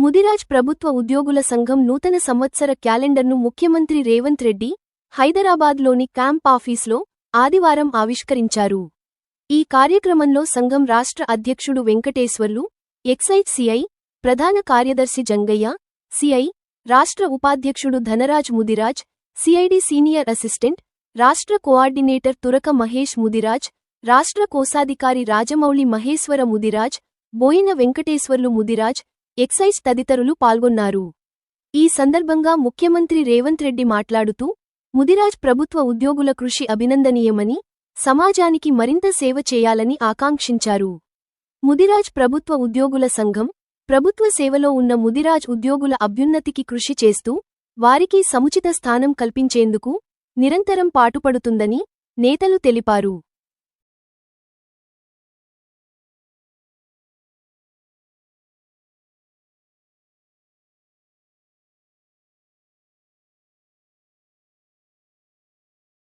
ముదిరాజ్ ప్రభుత్వ ఉద్యోగుల సంఘం నూతన సంవత్సర క్యాలెండర్ను ముఖ్యమంత్రి రేవంత్ రెడ్డి హైదరాబాద్లోని క్యాంప్ ఆఫీస్లో ఆదివారం ఆవిష్కరించారు. ఈ కార్యక్రమంలో సంఘం రాష్ట్ర అధ్యక్షుడు వెంకటేశ్వర్లు ఎక్సైజ్ సిఐ ప్రధాన కార్యదర్శి జంగయ్య సిఐ రాష్ట్ర ఉపాధ్యక్షుడు Dhanraj Mudiraj CID senior assistant రాష్ట్ర కోఆర్డినేటర్ తురక మహేష్ ముదిరాజ్ రాష్ట్ర కోశాధికారి రాజమౌళి మహేశ్వర ముదిరాజ్ బోయిన వెంకటేశ్వర్లు ముదిరాజ్ ఎక్సైజ్ తదితరులు పాల్గొన్నారు. ఈ సందర్భంగా ముఖ్యమంత్రి రేవంత్ రెడ్డి మాట్లాడుతూ ముదిరాజ్ ప్రభుత్వ ఉద్యోగుల కృషి అభినందనీయమని సమాజానికి మరింత సేవ చేయాలని ఆకాంక్షించారు. ముదిరాజ్ ప్రభుత్వ ఉద్యోగుల సంఘం ప్రభుత్వ సేవలో ఉన్న ముదిరాజ్ ఉద్యోగుల అభ్యున్నతికి కృషి చేస్తూ వారికి సముచిత స్థానం కల్పించేందుకు నిరంతరం పాటుపడుతుందని నేతలు తెలిపారు.